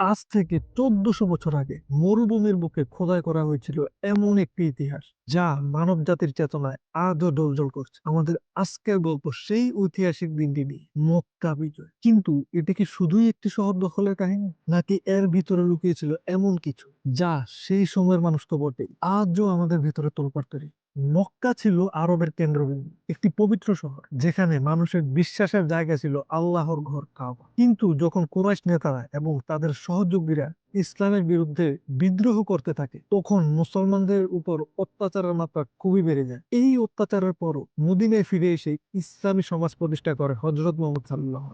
আজ থেকে চোদ্দশো বছর আগে মরুভূমির বুকে খোদাই করা হয়েছিল এমন একটি ইতিহাস, যা মানব জাতির চেতনায় আজও ডলজল করছে। আমাদের আজকের গল্প সেই ঐতিহাসিক দিনটি নিয়ে মক্কা বিজয়। কিন্তু এটা কি শুধুই একটি শহর দখলের কাহিনী? নাকি এর ভিতরে লুকিয়েছিল এমন কিছু, যা সেই সময়ের মানুষ তো বটেই, আজও আমাদের ভিতরে তোলপাড় তৈরি? মক্কা ছিল আরবের কেন্দ্রবিন্দু একটি পবিত্র শহর, যেখানে মানুষের বিশ্বাসের জায়গা ছিল আল্লাহর ঘর কাবা। কিন্তু যখন কুরাইশ নেতারা এবং তাদের সহযোগীরা ইসলামের বিরুদ্ধে বিদ্রোহ করতে থাকে, তখন মুসলমানদের উপর অত্যাচারের মাত্রা খুবই বেড়ে যায়। এই অত্যাচারের পরও মদিনায় ফিরে এসে ইসলামী সমাজ প্রতিষ্ঠা করে হজরত মোহাম্মদ সাল্লাহ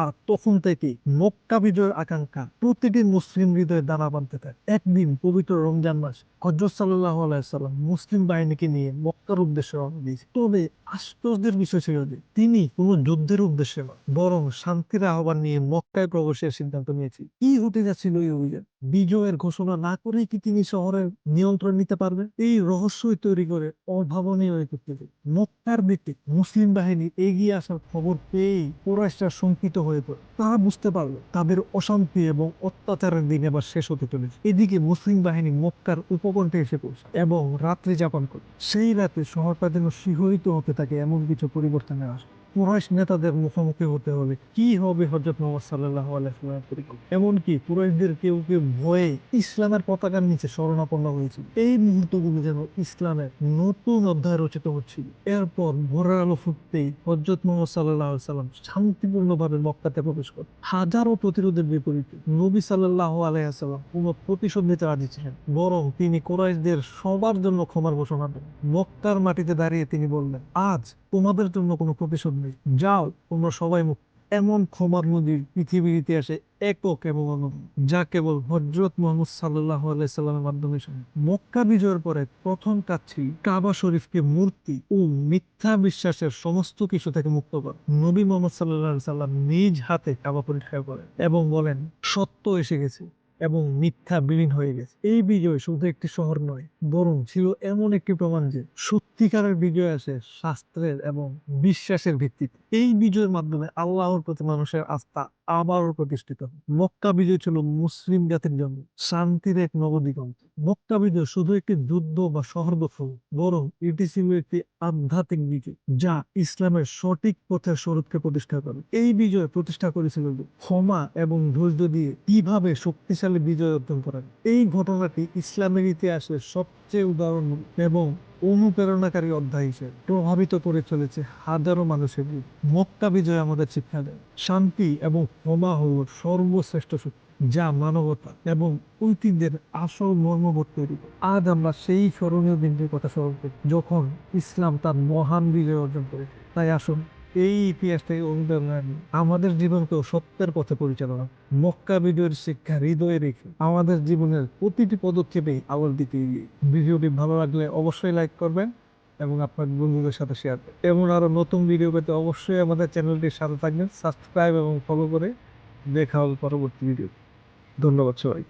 আর তখন থেকে মক্কা বিজয়ের আকাঙ্ক্ষা প্রতিটি মুসলিম হৃদয়ে দানা বাঁধতে থাকে। একদিন পবিত্র রমজান মাস হজরত সাল্লাহ আলাইসাল্লাম মুসলিম বাহিনীকে নিয়ে মক্কার উদ্দেশ্যে রওনা দিয়েছে। তবে আশ্চর্যের বিষয় ছিল যে, তিনি কোনো যুদ্ধের উদ্দেশ্যে নয়, বরং শান্তির আহ্বান নিয়ে মক্কায় প্রবেশের সিদ্ধান্ত নিয়েছে কি হতে যাচ্ছিল এই অভিযান বিজয়ের ঘোষণা না করেই কি তিনি শহরের নিয়ন্ত্রণ নিতে পারবেন? এই রহস্যই তৈরি করে অভাবনীয় এক উত্তেজনা। মক্কার দিকে মুসলিম বাহিনী এগিয়ে আসার খবর পেয়েই কুরাইশরা শঙ্কিত হয়ে পড়ে। তারা বুঝতে পারল তাদের অশান্তি এবং অত্যাচারের দিন এবার শেষ হতে চলেছে। এদিকে মুসলিম বাহিনী মক্কার উপকণ্ঠে এসে পৌঁছে এবং রাত্রি যাপন করে। সেই রাতে শহরটা যেন শিহরিত হতে থাকে এমন কিছু পরিবর্তনের আসে কুরাইশ নেতাদের মুখোমুখি হতে হবে। কি হবে হজরত মোহাম্মদ সাল্লাহ এমনকি কুরাইশদের কেউ কেউ ভয়ে ইসলামের পতাকার নিচে শরণাপন্ন হয়েছিল। এই মুহূর্তগুলো যেন ইসলামের নতুন অধ্যায় রচিত হচ্ছিল। এরপর ভোরের আলো ফুটতেই হজরত মোহাম্মদ সাল্লাহ সাল্লাম শান্তিপূর্ণভাবে মক্কাতে প্রবেশ করে হাজারো প্রতিরোধের বিপরীতে নবী সাল্লাহ আলাইসাল্লাম কোনো প্রতিশোধ নিতে রাজি ছিলেন বরং তিনি কোরাইশদের সবার জন্য ক্ষমার ঘোষণা দেন। মক্কার মাটিতে দাঁড়িয়ে তিনি বললেন, আজ তোমাদের জন্য কোনো প্রতিশোধ নেই। যাও, তোমরা সবাই এমন ক্ষমার নদীর পৃথিবীর ইতিহাসে একক এবং যা কেবল হজরত মোহাম্মদ সাল্লাহ আলাইসাল্লামের মাধ্যমে। মক্কা বিজয়ের পরে প্রথম কাজ ছিল কাবা শরীফকে মূর্তি ও মিথ্যা বিশ্বাসের সমস্ত কিছু থেকে মুক্ত করা। নবী মোহাম্মদ সাল্লাহ সাল্লাম নিজ হাতে কাবা পরীক্ষা করেন এবং বলেন, সত্য এসে গেছে। এবং মিথ্যা বিলীন হয়ে গেছে। এই বিজয় শুধু একটি শহর নয়, বরং ছিল এমন একটি প্রমাণ যে সত্যিকারের বিজয় আছে শাস্ত্রের এবং বিশ্বাসের ভিত্তিতে। এই বিজয়ের মাধ্যমে আল্লাহর প্রতি মানুষের আস্থা আবারও প্রতিষ্ঠিত। মক্কা বিজয় ছিল মুসলিম জাতির জন্য শান্তির এক নবদিগন্ত। মক্কা বিজয় শুধু একটি যুদ্ধ বা শহর দখল বরং এটি ছিল একটি আধ্যাত্মিক বিজয়, যা ইসলামের সঠিক পথের স্বরূপকে প্রতিষ্ঠা করে। এই বিজয় প্রতিষ্ঠা করেছিল ক্ষমা এবং ধৈর্য দিয়ে কীভাবে শক্তিশালী বিজয় অর্জন করা এই ঘটনাটি ইসলামের ইতিহাসের সবচেয়ে উদাহরণ এবং অনুপ্রেরণাকারী অধ্যায় হিসেবে প্রভাবিত করে চলেছে হাজারো মানুষের। মক্কা বিজয় আমাদের শিক্ষা দেয়। শান্তি এবং ক্ষমা হল সর্বশ্রেষ্ঠ শক্তি যা মানবতা এবং ঐতিহ্যের আসল মর্মবোধ তৈরি আজ আমরা সেই স্মরণীয় দিনটির কথা স্মরণ করি যখন ইসলাম তার মহান বিজয় অর্জন করে তাই আসুন এই ইতিহাস থেকে অনুপ্রেরণা আমাদের জীবনকেও সত্যের পথে পরিচালনা। মক্কা বিজয়ের শিক্ষা হৃদয়ে রেখে আমাদের জীবনের প্রতিটি পদক্ষেপে আবার দিতে ভিডিওটি ভালো লাগলে অবশ্যই লাইক করবেন এবং আপনার বন্ধুদের সাথে শেয়ার করবেন। এবং আরও নতুন ভিডিও পেতে অবশ্যই আমাদের চ্যানেলটির সাথে থাকবেন, সাবস্ক্রাইব এবং ফলো করে দেখা হবে পরবর্তী ভিডিও ধন্যবাদ সবাই